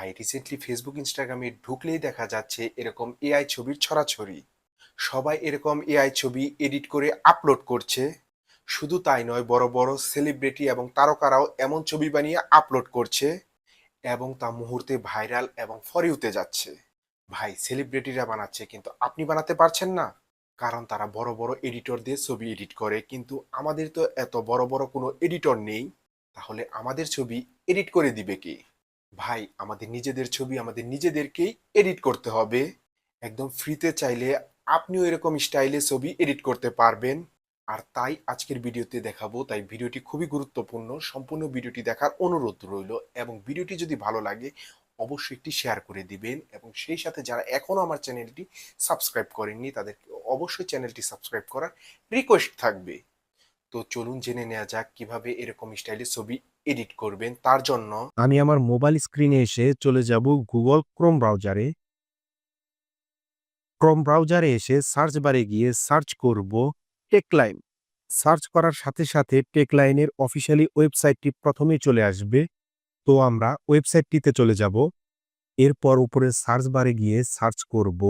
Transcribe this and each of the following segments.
ভাই recently Facebook ইনস্টাগ্রামে ঢুকলেই দেখা যাচ্ছে এরকম এআই ছবির ছড়াছড়ি। সবাই এরকম এআই ছবি এডিট করে আপলোড করছে। শুধু তাই নয়, বড় বড় সেলিব্রিটি এবং তারকারাও এমন ছবি বানিয়ে আপলোড করছে এবং তা মুহূর্তে ভাইরাল এবং ফরিউতে যাচ্ছে। ভাই সেলিব্রিটিরা বানাচ্ছে কিন্তু আপনি বানাতে পারছেন না। কারণ তারা বড় বড় এডিটর দিয়ে ছবি এডিট করে, কিন্তু আমাদের তো এত বড় বড় কোনো এডিটর নেই। তাহলে আমাদের ছবি এডিট করে দিবে কে? ভাই, আমাদের নিজেদের ছবি আমাদের নিজেদেরকেই এডিট করতে হবে। একদম ফ্রিতে চাইলে আপনিও এরকম স্টাইলে ছবি এডিট করতে পারবেন। আর তাই আজকের ভিডিওতে দেখাবো, তাই ভিডিওটি খুবই গুরুত্বপূর্ণ। সম্পূর্ণ ভিডিওটি দেখার অনুরোধ রইল এবং ভিডিওটি যদি ভালো লাগে, অবশ্যই একটি শেয়ার করে দিবেন এবং সেই সাথে যারা এখনও আমার চ্যানেলটি সাবস্ক্রাইব করেননি, তাদেরকে অবশ্যই চ্যানেলটি সাবস্ক্রাইব করার রিকোয়েস্ট থাকবে। তো চলুন জেনে নেওয়া যাক কীভাবে এরকম স্টাইলে ছবি এডিট করবেন, তার জন্য আমি আমার মোবাইল স্ক্রিনে এসে চলে যাব গুগল ক্রোম ব্রাউজারে। ক্রোম ব্রাউজারে এসে সার্চ বারে গিয়ে সার্চ করব টেকলাইন। সার্চ করার সাথে সাথে টেকলাইনের অফিসিয়ালি ওয়েবসাইটটি প্রথমেই চলে আসবে। তো আমরা ওয়েবসাইটটিতে চলে যাব। এরপর উপরে সার্চ বারে গিয়ে সার্চ করব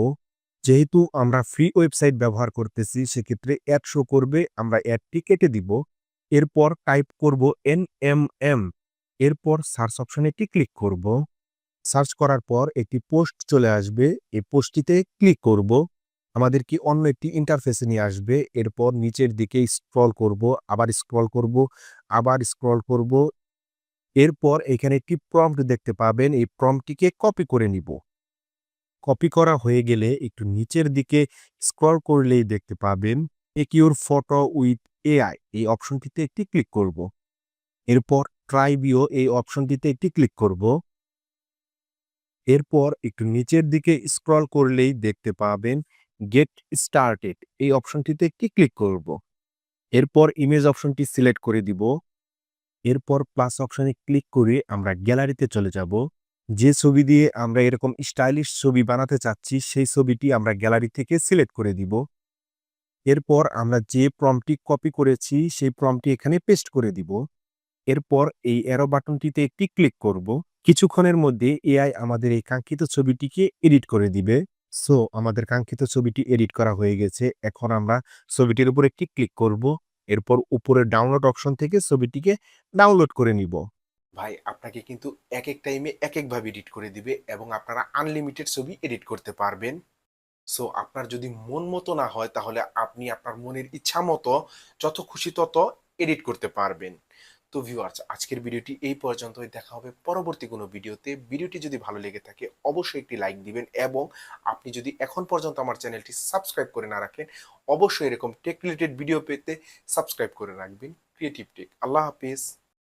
যেহেতু আমরা ফ্রি ওয়েবসাইট ব্যবহার করতেছি, সেক্ষেত্রে অ্যাড শো করবে, আমরা অ্যাডটি কেটে দিব। এরপর টাইপ করব এন এম এম এরপর সার্চ অপশনে একটি ক্লিক করব। সার্চ করার পর একটি পোস্ট চলে আসবে, এই পোস্টটিতে ক্লিক করব। আমাদের কি অন্য একটি ইন্টারফেসে নিয়ে আসবে, এরপর নিচের দিকে স্ক্রল করব, আবার স্ক্রল করব, আবার স্ক্রল করব। এরপর এখানে একটি প্রম্পট দেখতে পাবেন, এই প্রম্পটটিকে কপি করে নিব। কপি করা হয়ে গেলে একটু নিচের দিকে স্ক্রল করলেই দেখতে পাবেন এক ইউর ফটো উইথ এআই এই অপশনটিতে একটি ক্লিক করব। এরপর ট্রাইবিও এই অপশনটিতে একটি ক্লিক করব। এরপর একটু নিচের দিকে স্ক্রল করলেই দেখতে পাবেন গেট স্টার্টেড এই অপশনটিতে একটি ক্লিক করব। এরপর ইমেজ অপশনটি সিলেক্ট করে দিব। এরপর প্লাস অপশনে ক্লিক করে আমরা গ্যালারিতে চলে যাব। যে ছবি দিয়ে আমরা এরকম স্টাইলিশ ছবি বানাতে চাচ্ছি, সেই ছবিটি আমরা গ্যালারি থেকে সিলেক্ট করে দিব। এরপর আমরা যে প্রমটি কপি করেছি, সেই প্রমটি এখানে পেস্ট করে দিব। এরপর এই অ্যারো বাটনটিতে একটি ক্লিক করব। কিছুক্ষণের মধ্যে এআই আমাদের এই কাঙ্ক্ষিত ছবিটিকে এডিট করে দিবে। সো, আমাদের কাঙ্ক্ষিত ছবিটি এডিট করা হয়ে গেছে। এখন আমরা ছবিটির উপর একটি ক্লিক করব। এরপর উপরে ডাউনলোড অপশন থেকে ছবিটিকে ডাউনলোড করে নিব। ভাই, আপনাকে কিন্তু এক এক টাইমে এক একভাবে এডিট করে দিবে এবং আপনারা আনলিমিটেড ছবি এডিট করতে পারবেন। সো আপনার যদি মন মতো না হয়, তাহলে আপনি আপনার মনের ইচ্ছা মতো, যত খুশি তত এডিট করতে পারবেন। তো ভিউয়ার্স আজকের ভিডিওটি এই পর্যন্তই। দেখা হবে পরবর্তী কোনো ভিডিওতে। ভিডিওটি যদি ভালো লেগে থাকে, অবশ্যই একটি লাইক দিবেন এবং আপনি যদি এখন পর্যন্ত আমার চ্যানেলটি সাবস্ক্রাইব করে না রাখেন, অবশ্যই এরকম টেক রিলেটেড ভিডিও পেতে সাবস্ক্রাইব করে রাখবেন। ক্রিয়েটিভ টেক আল্লাহ হাফিজ।